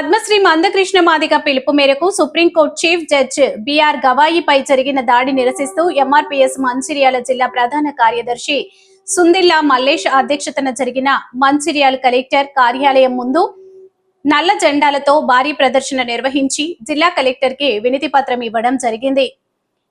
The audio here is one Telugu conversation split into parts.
పద్మశ్రీ మందకృష్ణ మాదిగ పిలుపు మేరకు Supreme Court chief judge BR గవాయిపై జరిగిన దాడి నిరసిస్తూ ఎంఆర్పీఎస్ మంచిర్యాల జిల్లా ప్రధాన కార్యదర్శి సుందిల్లా మల్లేష్ అధ్యక్షతన జరిగిన మంచిర్యాల కలెక్టర్ కార్యాలయం ముందు నల్ల జెండాలతో భారీ ప్రదర్శన నిర్వహించి జిల్లా కలెక్టర్కి వినతి పత్రం ఇవ్వడం జరిగింది.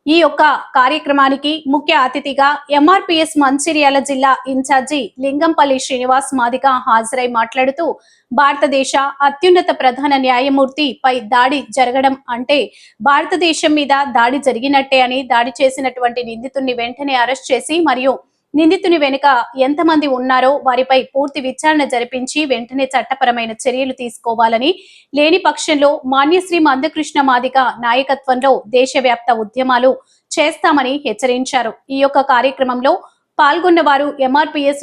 ఈ యొక్క కార్యక్రమానికి ముఖ్య అతిథిగా ఎంఆర్పిఎస్ మంచిర్యాల జిల్లా ఇన్ఛార్జి లింగంపల్లి శ్రీనివాస్ మాదిక హాజరై మాట్లాడుతూ భారతదేశ అత్యున్నత ప్రధాన న్యాయమూర్తి పై దాడి జరగడం అంటే భారతదేశం మీద దాడి జరిగినట్టే అని దాడి చేసినటువంటి నిందితుడిని వెంటనే అరెస్ట్ చేసి మరియు నిందితుని వెనుక ఎంతమంది ఉన్నారో వారిపై పూర్తి విచారణ జరిపించి వెంటనే చట్టపరమైన చర్యలు తీసుకోవాలని లేని పక్షంలో మాన్యశ్రీ మందకృష్ణ మాదిక నాయకత్వంలో దేశవ్యాప్త ఉద్యమాలు చేస్తామని హెచ్చరించారు. ఈ యొక్క కార్యక్రమంలో పాల్గొన్న వారు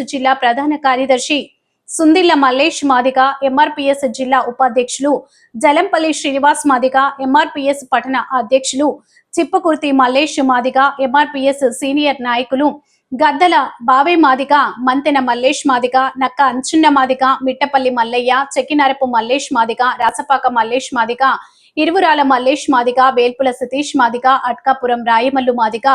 జిల్లా ప్రధాన కార్యదర్శి సుందిల్ల మల్లేష్ మాదిగ ఎంఆర్పిఎస్ జిల్లా ఉపాధ్యక్షులు జలంపల్లి శ్రీనివాస్ మాదిగ ఎంఆర్పిఎస్ పట్టణ అధ్యక్షులు చిప్పకుర్తి మల్లేష్ మాదిగ ఎంఆర్పిఎస్ సీనియర్ నాయకులు గద్దల బావే మాదిక మంతెన మల్లేష్ మాదిక నక్క అంచున్న మాదిక మిట్టపల్లి మల్లయ్య చెక్కినరపు మల్లేష్ మాదిక రాసపాక మల్లేష్ మాదిక ఇరువురాల మల్లేష్ మాదిక వేల్పుల సతీష్ మాదిక అట్కాపురం రాయమల్లు మాదిక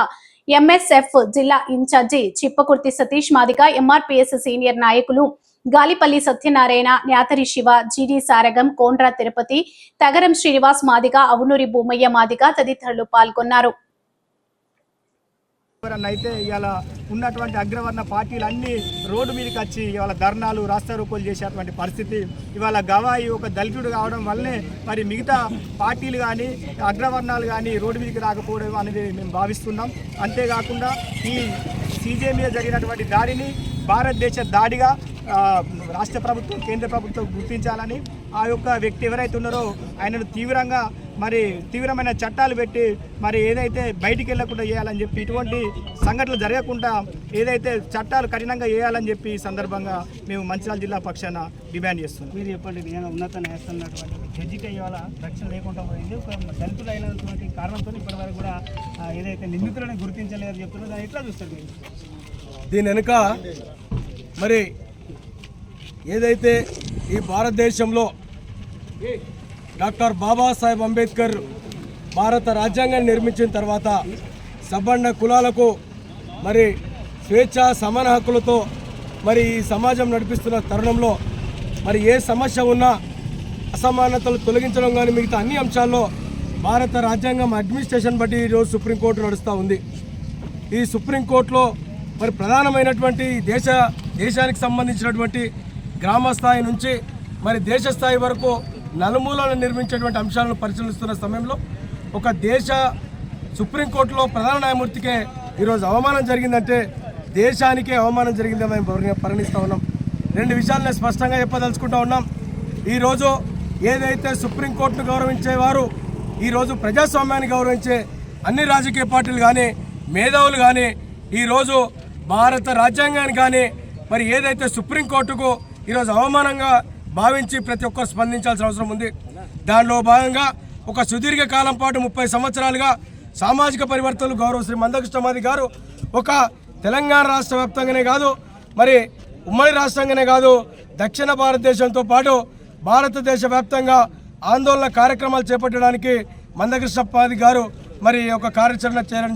ఎంఎస్ఎఫ్ జిల్లా ఇన్ఛార్జి చిప్పకుర్తి సతీష్ మాదిక ఎంఆర్పిఎస్ సీనియర్ నాయకులు గాలిపల్లి సత్యనారాయణ న్యాతరి శివ జిడి సారగం కోండ్రా తిరుపతి తగరం శ్రీనివాస్ మాదిగ అవునూరి భూమయ్య మాదిక తదితరులు పాల్గొన్నారు. అయితే ఇవాళ ఉన్నటువంటి అగ్రవర్ణ పార్టీలు అన్నీ రోడ్డు మీదకి వచ్చి ఇవాళ ధర్నాలు రాస్తారోకోలు చేసేటువంటి పరిస్థితి. ఇవాళ గవాయి ఒక దళితుడు కావడం వల్లనే మరి మిగతా పార్టీలు కానీ అగ్రవర్ణాలు కానీ రోడ్డు మీదకి రాకపోవడం అనేది మేము భావిస్తున్నాం. అంతేకాకుండా ఈ సీజే మీద జరిగినటువంటి దాడిని భారతదేశ దాడిగా రాష్ట్ర ప్రభుత్వం కేంద్ర ప్రభుత్వం గుర్తించాలని ఆ యొక్క వ్యక్తి ఎవరైతే ఉన్నారో ఆయనను తీవ్రంగా మరి తీవ్రమైన చట్టాలు పెట్టి మరి ఏదైతే బయటికి వెళ్ళకుండా చేయాలని చెప్పి ఇటువంటి సంఘటనలు జరగకుండా ఏదైతే చట్టాలు కఠినంగా చేయాలని చెప్పి ఈ సందర్భంగా మేము మంచిర్యాల జిల్లా పక్షాన డిమాండ్ చేస్తున్నాం. మీరు చెప్పండి నేను ఉన్నత న్యాయస్థానటువంటి జడ్జికి ఇవాళ రక్షణ లేకుండా పోయింది. ఒక దళితులు అయినటువంటి కారణంతో ఇప్పటివరకు కూడా ఏదైతే నిందితులను గుర్తించలేదని చెప్తున్నారో దాన్ని ఎట్లా చూస్తారు మీరు? దీని వెనుక మరి ఏదైతే ఈ భారతదేశంలో డాక్టర్ బాబాసాహెబ్ అంబేద్కర్ భారత రాజ్యాంగాన్ని నిర్మించిన తర్వాత సబ్బండ కులాలకు మరి స్వేచ్ఛ సమాన హక్కులతో మరి ఈ సమాజం నడిపిస్తున్న తరుణంలో మరి ఏ సమస్య ఉన్నా అసమానతలు తొలగించడం కానీ మిగతా అన్ని అంశాల్లో భారత రాజ్యాంగం అడ్మినిస్ట్రేషన్ బట్టి ఈరోజు సుప్రీంకోర్టు నడుస్తూ ఉంది. ఈ సుప్రీంకోర్టులో మరి ప్రధానమైనటువంటి దేశ దేశానికి సంబంధించినటువంటి గ్రామ స్థాయి నుంచి మరి దేశ స్థాయి వరకు నలుమూలలు నిర్మించేటువంటి అంశాలను పరిశీలిస్తున్న సమయంలో ఒక దేశ సుప్రీంకోర్టులో ప్రధాన న్యాయమూర్తికే ఈరోజు అవమానం జరిగిందంటే దేశానికే అవమానం జరిగిందని మేము పరిగణిస్తూ ఉన్నాం. రెండు విషయాలు నేను స్పష్టంగా చెప్పదలుచుకుంటూ ఉన్నాం. ఈరోజు ఏదైతే సుప్రీంకోర్టును గౌరవించేవారు ఈరోజు ప్రజాస్వామ్యాన్ని గౌరవించే అన్ని రాజకీయ పార్టీలు కానీ మేధావులు కానీ ఈరోజు భారత రాజ్యాంగాన్ని కానీ మరి ఏదైతే సుప్రీంకోర్టుకు ఈరోజు అవమానంగా భావించి ప్రతి ఒక్కరు స్పందించాల్సిన అవసరం ఉంది. దానిలో భాగంగా ఒక సుదీర్ఘ కాలం పాటు ముప్పై సంవత్సరాలుగా సామాజిక పరివర్తనలు గౌరవ శ్రీ మందకృష్ణమాది గారు ఒక తెలంగాణ రాష్ట్ర వ్యాప్తంగానే కాదు మరి ఉమ్మడి రాష్ట్రంగానే కాదు దక్షిణ భారతదేశంతో పాటు భారతదేశ వ్యాప్తంగా ఆందోళన కార్యక్రమాలు చేపట్టడానికి మందకృష్ణపాది గారు మరి ఒక కార్యాచరణ చేయడం